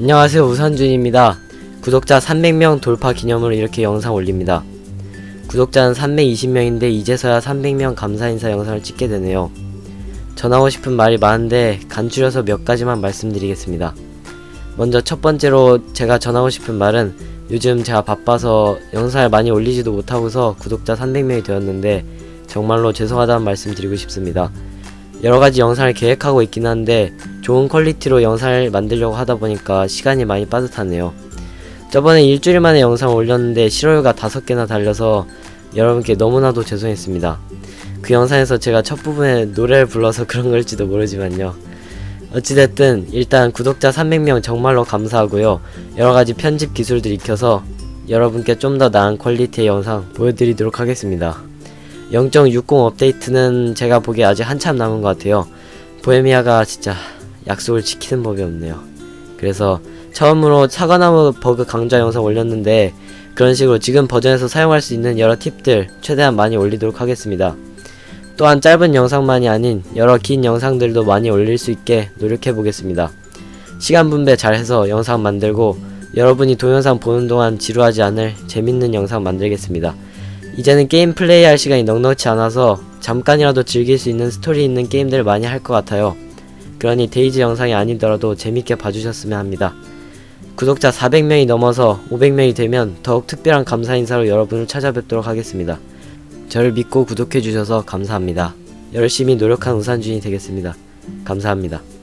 안녕하세요 우선준입니다. 구독자 300명 돌파 기념으로 이렇게 영상 올립니다. 구독자는 320명인데 이제서야 300명 감사 인사 영상을 찍게 되네요. 전하고 싶은 말이 많은데 간추려서 몇 가지만 말씀드리겠습니다. 먼저 첫 번째로 제가 전하고 싶은 말은 요즘 제가 바빠서 영상을 많이 올리지도 못하고서 구독자 300명이 되었는데 정말로 죄송하다는 말씀 드리고 싶습니다. 여러 가지 영상을 계획하고 있긴 한데 좋은 퀄리티로 영상을 만들려고 하다 보니까 시간이 많이 빠듯하네요. 저번에 일주일 만에 영상 올렸는데 실어요가 다섯 개나 달려서 여러분께 너무나도 죄송했습니다. 그 영상에서 제가 첫 부분에 노래를 불러서 그런 걸지도 모르지만요. 어찌됐든 일단 구독자 300명 정말로 감사하고요. 여러 가지 편집 기술들 익혀서 여러분께 좀 더 나은 퀄리티의 영상 보여드리도록 하겠습니다. 0.60 업데이트는 제가 보기에 아직 한참 남은 것 같아요. 보헤미아가 진짜 약속을 지키는 법이 없네요. 그래서 처음으로 사과나무 버그 강좌 영상 올렸는데 그런 식으로 지금 버전에서 사용할 수 있는 여러 팁들 최대한 많이 올리도록 하겠습니다. 또한 짧은 영상만이 아닌 여러 긴 영상들도 많이 올릴 수 있게 노력해 보겠습니다. 시간 분배 잘 해서 영상 만들고 여러분이 동영상 보는 동안 지루하지 않을 재밌는 영상 만들겠습니다. 이제는 게임 플레이할 시간이 넉넉치 않아서 잠깐이라도 즐길 수 있는 스토리 있는 게임들 많이 할 것 같아요. 그러니 데이지 영상이 아니더라도 재밌게 봐주셨으면 합니다. 구독자 400명이 넘어서 500명이 되면 더욱 특별한 감사 인사로 여러분을 찾아뵙도록 하겠습니다. 저를 믿고 구독해주셔서 감사합니다. 열심히 노력한 우산준이 되겠습니다. 감사합니다.